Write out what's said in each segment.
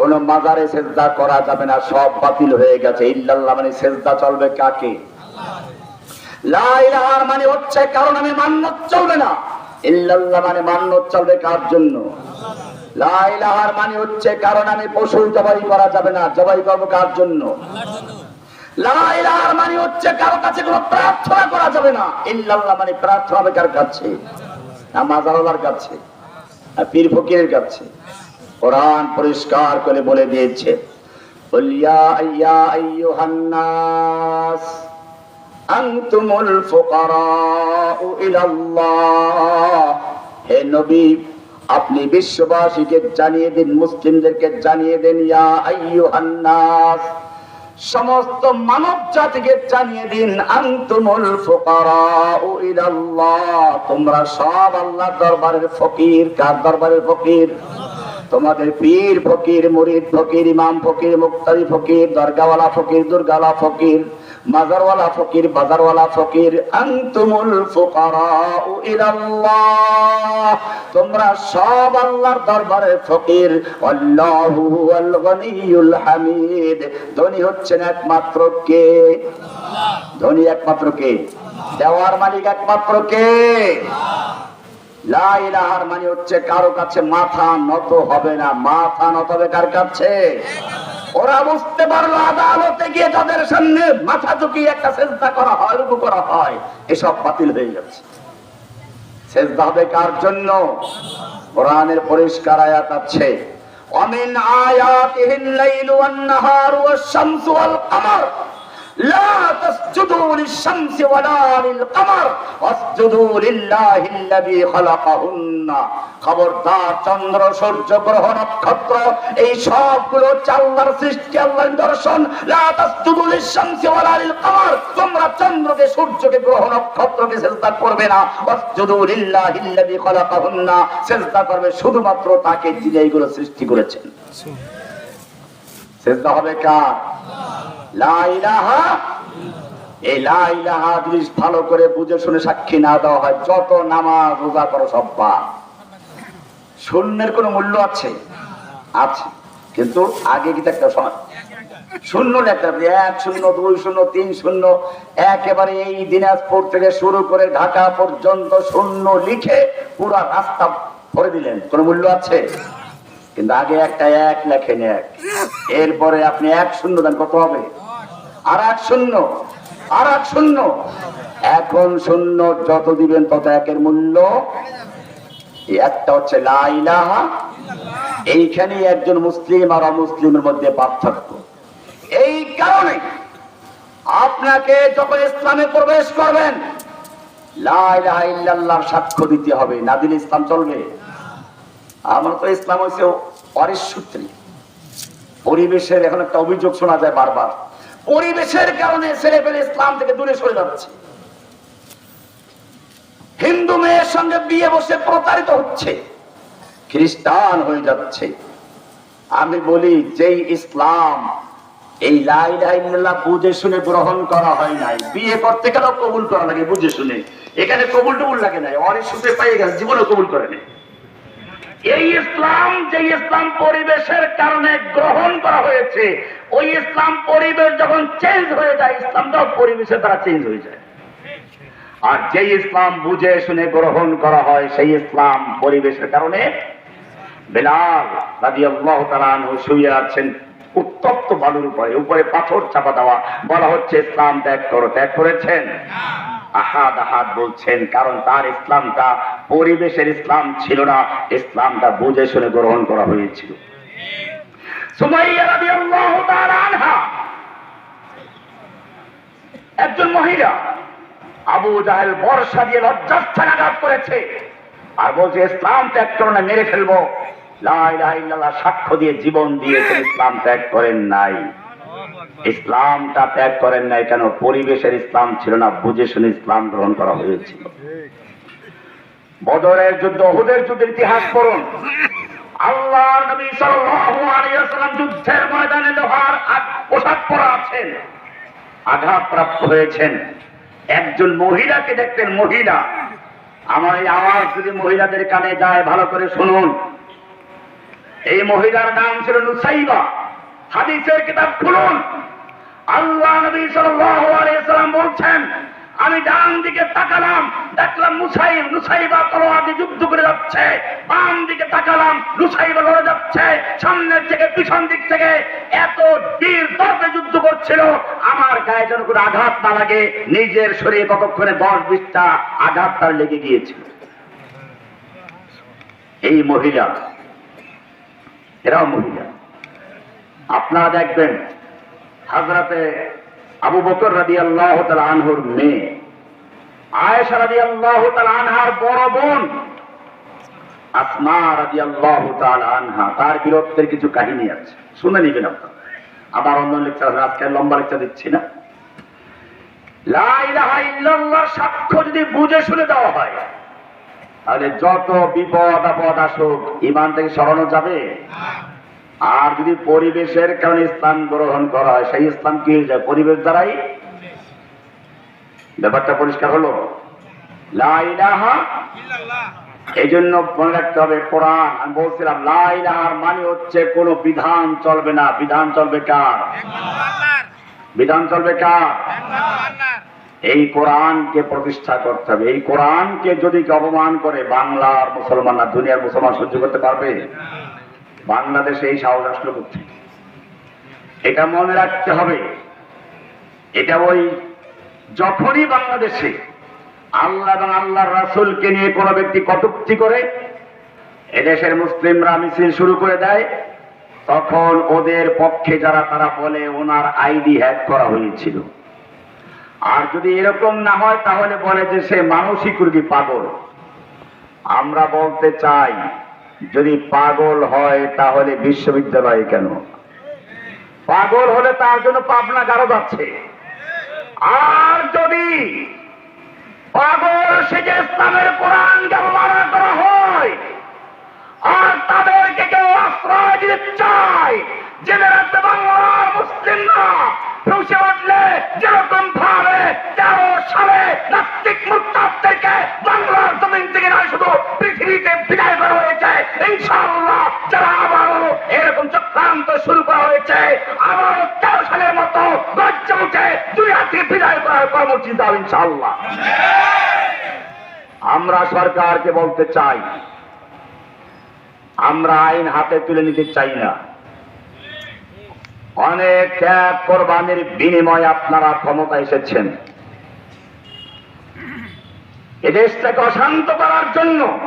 কোন মাজারে সেজদা করা যাবে না, সব বাতিল হয়ে গেছে। ইল্লাল্লাহ মানে সেজদা চলবে কাকে? লা ইলাহার মানে হচ্ছে কারণ আমি মান্যত চলবে না। ইল্লাল্লাহ মানে মান্যত চলবে কার জন্য? লা ইলাহার মানে হচ্ছে কারণ আমি পশু জবাই করা যাবে না। জবাই করব কার জন্য? লা ইলাহার মানে হচ্ছে কারও কাছে কোনো প্রার্থনা করা যাবে না। ইল্লাল্লাহ মানে প্রার্থনা হবে কার কাছে? না মাজারওয়ালার কাছে? না পীর ফকিরের কাছে? কোরআন পরিষ্কার করে বলে দিয়েছে। হে নবী, আপনি বিশ্ববাসীকে জানিয়ে দিন, মুসলিমদেরকে জানিয়ে দিন, ইয়া সমস্ত মানব জাতিকে জানিয়ে দিন, আন্তুমুল ফুকারাউ তোমরা সব আল্লাহ দরবারের ফকির, কার দরবারের ফকির? তোমাদের পীর, ফকির, মুরিদ, ফকির, ইমাম, ফকির মুক্তারি ফকির, দরগাওয়ালা ফকির, দুর্গাওয়ালা ফকির, মাজারওয়ালা ফকির, বাজারওয়ালা ফকির, আনতুমুল ফুকারাউ ইলাল্লাহ। তোমরা সব আল্লাহর দরবারের ফকির। আল্লাহু হুয়াল গনিয়ুল হামিদ। ধনী হচ্ছেন একমাত্র কে? ধনী একমাত্র কে? দেওয়ার মালিক একমাত্র কে? লা ইলাহার মানে হচ্ছে কারও কাছে মাথা নত হবে না। মাথা নত হবে কার কাছে? ওরা বুঝতে পারল আদালতে গিয়ে তাদের সামনে মাথা ঝুঁকিয়ে একটা চেষ্টা করা হয়, রুকু করা হয়। এসব বাতিল হয়ে যাচ্ছে সেজদা হবে কার জন্য? কোরআনের পরিষ্কার আয়াত আছে। অমিন আয়াতিহিল লাইলু ওয়ান নাহারু ওয়াশ শামসু ওয়াল কমর। لا تسجدوا للشمس ولا للقمر واسجدوا لله الذي خلقهن খবরদার চন্দ্র সূর্য গ্রহ নক্ষত্র এই সবগুলো হচ্ছে আল্লাহর সৃষ্টি আল্লাহর দর্শন লা তাসজুদু লিশ-শামসি ওয়ালা লিল-কমর তোমরা চন্দ্রকে সূর্যকে গ্রহ নক্ষত্রকে সিজদা করবে না ওয়াসজুদু লিল্লাহিল্লাযী খালাকাহুন্না সিজদা করবে শুধুমাত্র তাকে যিনি এইগুলো সৃষ্টি করেছেন সিজদা হবে কার? লা ইলাহা এই লা ইলাহা জিনিস ভালো করে বুঝে শুনে সাক্ষী না দেওয়া হয়। যত নামাজ রোজা করো সব বাদ। শূন্যের কোনো মূল্য আছে? আছে। কিন্তু আগে কি একটা সময়। শূন্য থাকবে, এক শূন্য দুই শূন্য তিন শূন্য। একেবারে এই দিনাজপুর থেকে শুরু করে ঢাকা পর্যন্ত শূন্য লিখে পুরা রাস্তা ভরে দিলেন। কোনো মূল্য আছে? কিন্তু আগে একটা এক লেখেন এক। এরপরে আপনি এক শূন্য দেন, কত হবে? আর এক শূন্য, আর এক শূন্য। এখন শূন্য যত দিবেন তত একের মূল্য। একটা হচ্ছে লা ইলাহা। এইখানে একজন মুসলিম আর অমুসলিমের মধ্যে পার্থক্য। এই কারণে আপনাকে যখন ইসলামে প্রবেশ করবেন, লা ইলাহা ইল্লাল্লাহর সাক্ষ্য দিতে হবে। না দিলে ইসলাম চলবে। আমরা তো ইসলাম হচ্ছে অরিস সূত্রী। পরিবেশের এখন একটা অভিযোগ শোনা যায় বারবার। পরিবেশের কারণে ছেলে পেলে ইসলাম থেকে দূরে সরে যাচ্ছে। হিন্দু মেয়ের সঙ্গে বিয়ে বসে প্রতারিত হচ্ছে। খ্রিস্টান হয়ে যাচ্ছে। আমি বলি, যেই ইসলাম, এই লাই লাইল্লাহ বুঝে শুনে গ্রহণ করা হয় নাই। বিয়ে করতে গেলেও কবুল করা লাগে, বুঝে শুনে। এখানে কবুল টবুল লাগে নাই। অনেক সুখে পাইয়ে গেছে জীবনে কবুল করে নেই। এই ইসলাম যে ইসলাম পরিবেশের কারণে গ্রহণ করা হয়েছে, ওই ইসলাম পরিবেশ যখন চেঞ্জ হয়ে যায়, ইসলামটাও পরিবেশের দ্বারা চেঞ্জ হয়ে যায়। আর যে ইসলাম বুঝে শুনে গ্রহণ করা হয়, সেই ইসলাম পরিবেশের কারণে বেলাল রাজি আল্লাহ তালানহু শুয়ে আছেন উত্তপ্ত বালুর উপরে উপরে পাথর চাপা দেওয়া, বলা হচ্ছে ইসলাম ত্যাগ করো, ত্যাগ করেছেন? আহাদ আহাদ বলছেন, কারণ তার ইসলামটা, পরিবেশের ইসলাম ছিল না, ইসলামটা বুঝে শুনে গ্রহণ করা হয়েছিল। একজন মহিলা আবু জাহেল বর্ষা দিয়ে লজ্জাস্থান আঘাত করেছে আর বলছে, ইসলাম ত্যাগ করো না, মেরে ফেলব। সাক্ষ্য দিয়ে জীবন দিয়েছেন, ইসলাম ত্যাগ করেন নাই। ইসলামটা ত্যাগ করেন নাই কেন? পরিবেশের ইসলাম ছিল না বুঝে শুনে ইসলাম গ্রহণ করা হয়েছিল বদরের যুদ্ধ ওহুদের যুদ্ধের ইতিহাস পড়ুন। আল্লাহ নবী সাল্লাল্লাহু আলাইহি ওয়াসাল্লাম যুদ্ধের ময়দানে লোহার পোশাক আছেন, আঘাতপ্রাপ্ত হয়েছেন। একজন মহিলাকে দেখতেন, মহিলা। আমার এই আওয়াজ যদি মহিলাদের কানে যায়, ভালো করে শুনুন। এই মহিলার নাম ছিল নুসাইবা। হাদিসের কিতাব খুলুন। আল্লাহ নবী সাল্লাল্লাহু আলাইহি সাল্লাম বলছেন, আমি ডান দিকে তাকালাম, দেখলাম মুসাইব নুসাইবা তলোয়ার দিয়ে যুদ্ধ করে যাচ্ছে। বাম দিকে তাকালাম, নুসাইবা লড়ে যাচ্ছে। সামনের থেকে, পিছন দিক থেকে এত বীর দর্পে যুদ্ধ করছিল। আমার গায়ে যেন কোনো আঘাত না লাগে, নিজের শরীরে কতক্ষণে দশ বিশটা আঘাত তার লেগে গিয়েছিল। এই মহিলা, এরাও মহিলা। আপনারা দেখবেন হাজরাতে আবু বকর রাদি আল্লাহ আনহুর মেয়ে, আয়েশা রাদি আল্লাহ আনহার বড় বোন, আসমা আল্লাহ আনহা, তার বীরত্বের কিছু কাহিনী আছে। শুনে নিবেন আপনারা। আবার অন্য লেকচার আজকে লম্বা লেকচার দিচ্ছি না। সাক্ষ্য যদি বুঝে শুনে দেওয়া হয়, তাহলে যত বিপদ আপদ আসুক ইমান থেকে সরানো যাবে? আর যদি পরিবেশের কারণে স্থান গ্রহণ করা হয়, সেই স্থান কি হয়ে যায়? পরিবেশ দ্বারাই? ব্যাপারটা পরিষ্কার হলো? এই জন্য মনে রাখতে হবে, কোরআন, আমি বলছিলাম, লা ইলাহার মানে হচ্ছে কোন বিধান চলবে না। বিধান চলবে কার? বিধান চলবে কার? এই কোরআনকে প্রতিষ্ঠা করতে হবে। এই কোরআনকে যদি অপমান করে, বাংলার মুসলমান না দুনিয়ার মুসলমান সহ্য করতে পারবে? বাংলাদেশে এই সাহস আসলো কোথায় এটা মনে রাখতে হবে, এটা ওই যখনই বাংলাদেশে আল্লাহ এবং আল্লাহর রাসূলকে নিয়ে কোনো ব্যক্তি কটুক্তি করে এদেশের মুসলিমরা মিছিল শুরু করে দেয়, তখন ওদের পক্ষে যারা তারা বলে ওনার আইডি হ্যাক করা হয়েছিল। আর যদি এরকম না হয়, তাহলে বলে যে সে মানসিক রোগী পাগল। আমরা বলতে চাই যদি পাগল হয় তাহলে বিশ্ববিদ্যালয়ে কেন? পাগল হলে তার জন্য পাবনা গারদ আছে। আর যদি পাগল সেজে ইসলামের কোরআনকে অবমাননা করা হয়, আর তাদেরকে কেউ আশ্রয় দিতে চায়, জেনে রাখতে বাংলার মুসলিমরা ফুসে উঠলে, যেরকম ভাবে তেরো সালে নাস্তিক মুক্তাবদেরকে বাংলার জমিন থেকে নয় শুধু পৃথিবীতে বিদায় করা হয়েছে। ইনশাআল্লাহ যারা আবারও এরকম চক্রান্ত শুরু করা হয়েছে, আবারও তেরো সালের মতো গজ্জে উঠে দুনিয়া থেকে বিদায় করার কর্মসূচি দাও আমরা সরকারকে বলতে চাই, আমরা আইন হাতে তুলে নিতে চাই না। অনেক ত্যাগ কোরবানির বিনিময়ে আপনারা ক্ষমতা এসেছেন। এদেশটাকে অশান্ত করার জন্য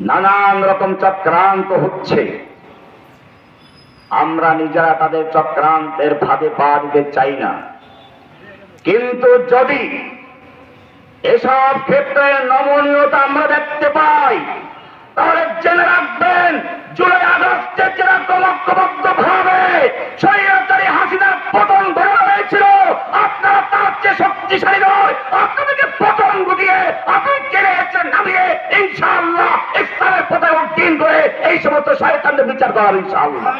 নানান রকম চক্রান্ত হচ্ছে। আমরা নিজেরা তাদের চক্রান্তের ভাবে পা দিতে চাই না। কিন্তু যদি এসব ক্ষেত্রে নমনীয়তা আমরা দেখতে পাই তাহলে জেনে রাখবেন, জুলাই আগস্টে যেরকম ঐক্যবদ্ধ ভাবে স্বৈরাচারী হাসিনার পতন ঘটানো হয়েছিল, আপনারা তার চেয়ে শক্তিশালী নয়, আপনাদেরকে পতন ঘটিয়ে আপনি জেনে এসে নামিয়ে ইনশাআল্লাহ ইসলামের পথে উদ্দিন করে এই সমস্ত শয়তানদের বিচার করার ইনশাআল্লাহ।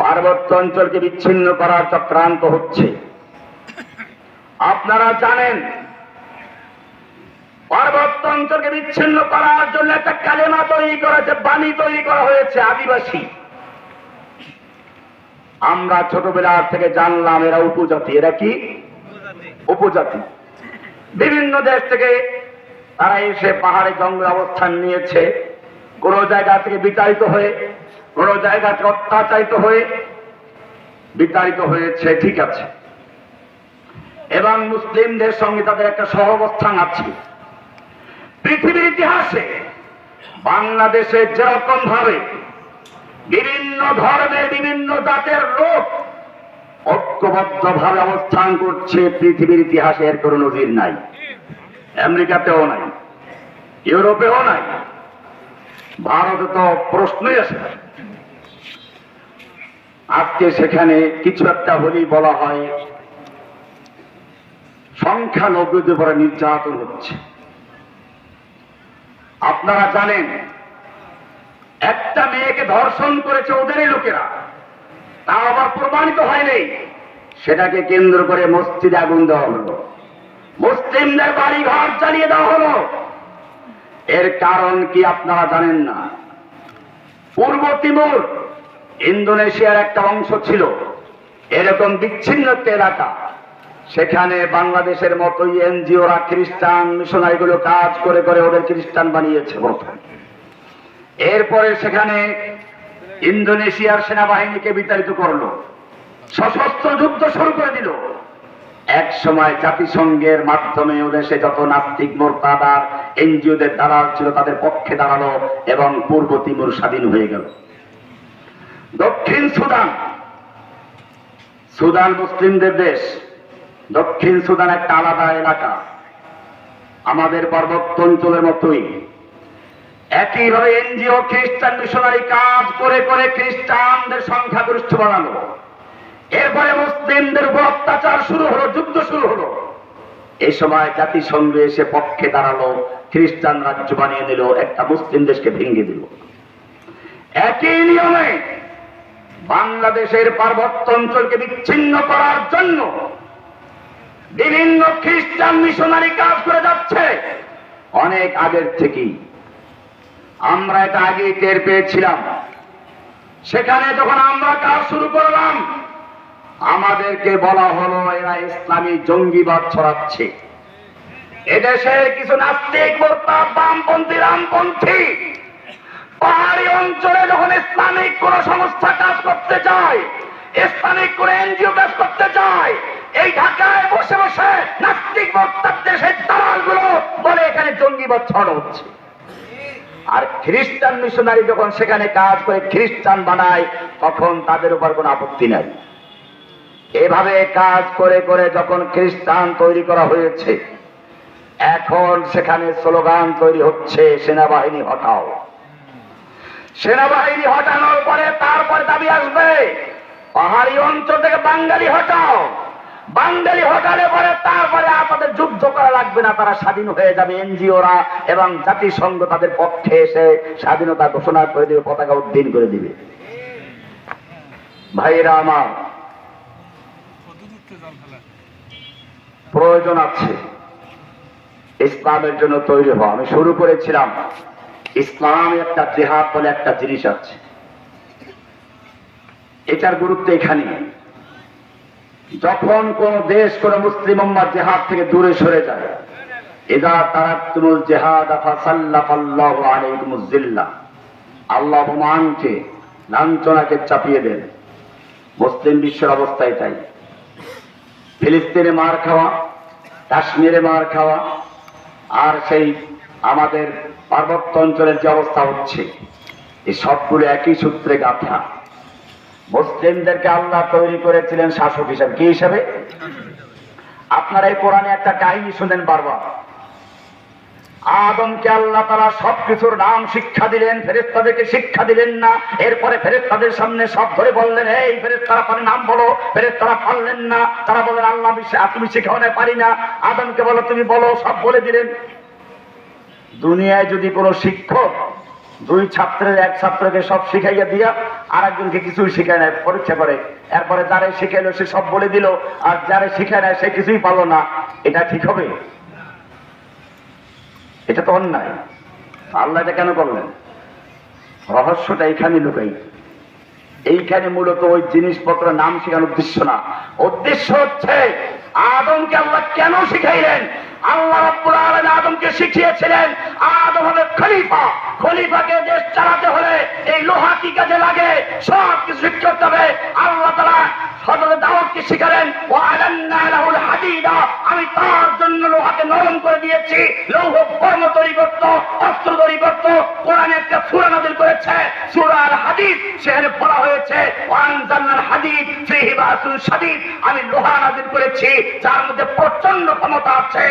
পার্বত্য অঞ্চলকে বিচ্ছিন্ন করার চক্রান্ত হচ্ছে। আপনারা জানেন অঞ্চলকে বিচ্ছিন্ন করার জন্য একটা কালেমা তৈরি করেছে, বাণী তৈরি করা হয়েছে আদিবাসী। আমরা ছোটবেলা থেকে জানলাম এরা উপজাতি। এরা কি? উপজাতি। বিভিন্ন দেশ থেকে তারা এসে পাহাড়ে জঙ্গল অবস্থান নিয়েছে। কোন জায়গা থেকে বিতাড়িত হয়ে, কোন জায়গা থেকে অত্যাচারিত হয়ে বিতাড়িত হয়েছে, ঠিক আছে। এবং মুসলিমদের সঙ্গে তাদের একটা সহাবস্থান আছে। পৃথিবীর ইতিহাসে বাংলাদেশে যেরকম ভাবে বিভিন্ন ধর্মের বিভিন্ন জাতের লোক ঐক্যবদ্ধ ভাবে অবস্থান করছে, পৃথিবীর ইতিহাসে এর কোনো নজির নাই। আমেরিকাতেও নাই, ইউরোপেও নাই। ভারতে তো প্রশ্নই না। আজকে সেখানে কিছু একটা হলেই বলা হয়, সংখ্যালঘুদের উপরে নির্যাতন হচ্ছে। আপনারা জানেন, একটা মেয়েকে ধর্ষণ করেছে ওদেরই লোকেরা। তা আবার প্রমাণিত হয়নি। সেটাকে কেন্দ্র করে মসজিদে আগুন দেওয়া হলো। মুসলিমদের বাড়ি ঘর জ্বালিয়ে দেওয়া হলো। এর কারণ কি আপনারা জানেন না? পূর্ব তিমুর, ইন্দোনেশিয়ার একটা অংশ ছিল। এরকম বিচ্ছিন্ন একটা এলাকা। সেখানে বাংলাদেশের মতোই এনজিওরা খ্রিস্টান মিশনারিগুলো কাজ করে করে ওদের খ্রিস্টান বানিয়েছে প্রথম এরপরে সেখানে ইন্দোনেশিয়ার সেনাবাহিনীকে বিতাড়িত করল, সশস্ত্র যুদ্ধ শুরু করে দিল। এক সময় জাতিসংঘের মাধ্যমে ও দেশে যত নাস্তিক মোরতাদার, এনজিওদের দালাল ছিল তাদের পক্ষে দাঁড়াল এবং পূর্ব তিমুর স্বাধীন হয়ে গেল। দক্ষিণ সুদান সুদান মুসলিমদের দেশ দক্ষিণ সুদান একটা আলাদা এলাকা। আমাদের পার্বত্য অঞ্চলের মতোই। একইভাবে এনজিও, খ্রিস্টান মিশনারি কাজ করে করে খ্রিস্টানদের সংখ্যাগরিষ্ঠ বানালো এরপরে মুসলিমদের উপর অত্যাচার শুরু হলো, যুদ্ধ শুরু হলো। এই সময় জাতিসংঘে এসে পক্ষে দাঁড়াল, খ্রিস্টান রাজ্য বানিয়ে দিল, একটা মুসলিম দেশকে ভেঙে দিল। একই নিয়মে বাংলাদেশের পার্বত্য অঞ্চলকে বিচ্ছিন্ন করার জন্য বিভিন্ন খ্রিস্টান মিশনারি কাজ করে যাচ্ছে। অনেক আগের থেকেই। আমরা এটা আগে টের পেয়েছিলাম। সেখানে যখন আমরা কাজ শুরু করলাম, আমাদেরকে বলা হলো, এরা ইসলামী জঙ্গিবাদ ছড়াচ্ছে। এদেশে কিছু নাস্তিক, মোরতাদ, বামপন্থী, রামপন্থী, পাহাড়ি অঞ্চলে যখন ইসলামিক কোন সংস্থা কাজ করতে যায়, ইসলামিক কোন এনজিও কাজ করতে যায় এই ঢাকায় বসে বসে নাস্তিক মোরতাদদের সেই দালালগুলো বলে এখানে জঙ্গিবাদ ছড়া হচ্ছে। আর খ্রিস্টান মিশনারি যখন সেখানে কাজ করে খ্রিস্টান বানায়, তখন তাদের উপর কোনো আপত্তি নাই। এভাবে কাজ করে করে যখন খ্রিস্টান তৈরি করা হয়েছে, এখন সেখানে স্লোগান তৈরি হচ্ছে, সেনাবাহিনী হটাও। সেনাবাহিনী হটানোর পরে তারপরে দাবি আসবে, পাহাড়ি অঞ্চল থেকে বাঙালি হটাও। বাঙালি হটালে পরে তারপরে আমাদের যুদ্ধ করা লাগবে না, তারা স্বাধীন হয়ে যাবে এনজিওরা এবং জাতিসংঘ তাদের পক্ষে এসে স্বাধীনতা ঘোষণা করে দিবে, পতাকা উদ্দিন করে দিবে। ভাইরা আমার, প্রয়োজন আছে। ইসলামের জন্য তৈরি হওয়া। আমি শুরু করেছিলাম। ইসলাম একটা জেহাদ বলে একটা জিনিস আছে। এটার গুরুত্ব এখানে যখন কোন দেশ, কোন মুসলিম উম্মার জেহাদ থেকে দূরে সরে যায় এদা তারাক্তুমুল জেহাদ ফাসাল্লাফাল্লাহু আলাইকুমুজ জিল্লাহ আল্লাহ অপমানকে, লাঞ্ছনাকে চাপিয়ে দেন। মুসলিম বিশ্বের অবস্থায় তাই ফিলিস্তিনে মার খাওয়া, কাশ্মীরে মার খাওয়া, আর সেই আমাদের পার্বত্য অঞ্চলের যে অবস্থা হচ্ছে, এই সবগুলো একই সূত্রে গাঁথা। মুসলিমদেরকে আল্লাহ তৈরি করেছিলেন শাসক হিসাবে। কি হিসাবে? আপনারা এই কোরআনে একটা কাহিনী শুনেন বারবার। আদমকে আল্লাহ তারা সবকিছুর নাম শিক্ষা দিলেন ফেরেস্তাদেরকে শিক্ষা দিলেন না। এরপরে ফেরেস্তাদের সামনে সব ধরে বললেন, এই ফেরেস্তারা পারে নাম বলো ফেরেস্তারা পারলেন না। তারা বলেন আল্লাহ তুমি শিখানো পারি না। আদমকে বলো, তুমি বলো। সব বলে দিলেন। দুনিয়ায় যদি কোনো শিক্ষক দুই ছাত্রের এক ছাত্রকে সব শিখাইয়া দিয়া আর একজনকে কিছুই শিখায় নেয় পরীক্ষা করে। এরপরে যারে শিখাইলো সে সব বলে দিল, আর যারে শিখায় নেয় সে কিছুই পালো না। এটা ঠিক হবে? এটা তো অন্যায়। আল্লাহ এটা কেন করলেন? রহস্যটা এখানে লুকাই। এইখানে মূলত ওই জিনিসপত্র নাম শেখানোর উদ্দেশ্য না। উদ্দেশ্য হচ্ছে, আদমকে আল্লাহ কেন শিখাইলেন? আল্লাহ আদমকে শিখিয়েছিলেন, আদম হবে খলিফা। খলিফাকে দেশ চালাতে হলে এই লোহা কি কাজে লাগে? সব কিছু করতে হবে। আল্লাহ তাআলা হযরত দাউদকে শিখালেন ওয়া আলান্না লাহুল হাদিদা আমি তার জন্য লোহাকে নরম করে দিয়েছি। লৌহ কর্ম তৈরি করত, অস্ত্র তৈরি করত। কোরআনে একটা সূরা নাযিল করেছে সূরা আল হাদিদ, সেখানে বলা হয়েছে ওয়ানজালনাল হাদিদ আমি লোহা নাযিল করেছি, যার মধ্যে প্রচণ্ড ক্ষমতা আছে।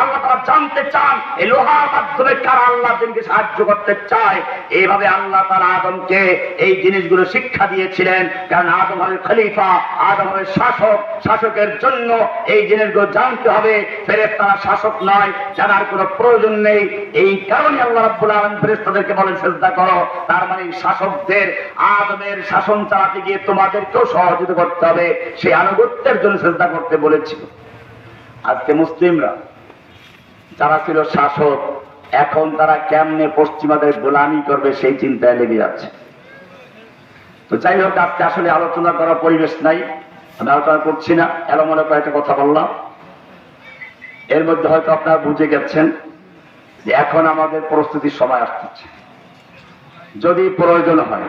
আল্লাহ তাআলা জানতে চান, এই লোহার মাধ্যমে কারা আল্লাহ দিনকে সাহায্য করতে চায়? এইভাবে আল্লাহ তাআলা আদমকে এই জিনিসগুলো শিক্ষা দিয়েছিলেন, কারণ আদম হবে খলিফা, আদম হবে শাসক। শাসকের জন্য এই জিনিসগুলো জানতে হবে। ফেরেশতারা শাসক নয়, জানার কোনো প্রয়োজন নেই। এই কারণে আল্লাহ রাব্বুল আলামিন ফেরেশতাদেরকে বলেন, সেজদা করো। তার মানে শাসকদের আদমের শাসন চালাতে গিয়ে তোমাদেরকেও সহযোগিতা করতে হবে, সেই আনুগত্যের জন্য সেজদা করতে বলেছিল। আজকে মুসলিমরা যারা ছিল শাসক, এখন তারা কেমনে পশ্চিমাদের গোলামি করবে সেই চিন্তায় লেগে যাচ্ছে। তো যাই হোক, আজকে আসলে আলোচনা করার পরিবেশ নাই, আমি আলোচনা করছি না এলোমনে কয়েকটা কথা বললাম। এর মধ্যে হয়তো আপনারা বুঝে গেছেন যে এখন আমাদের প্রস্তুতির সময় আসতেছে। যদি প্রয়োজন হয়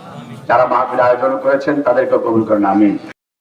যারা মাহফিল আয়োজন করেছেন তাদেরকে কবুল করেন আমিন।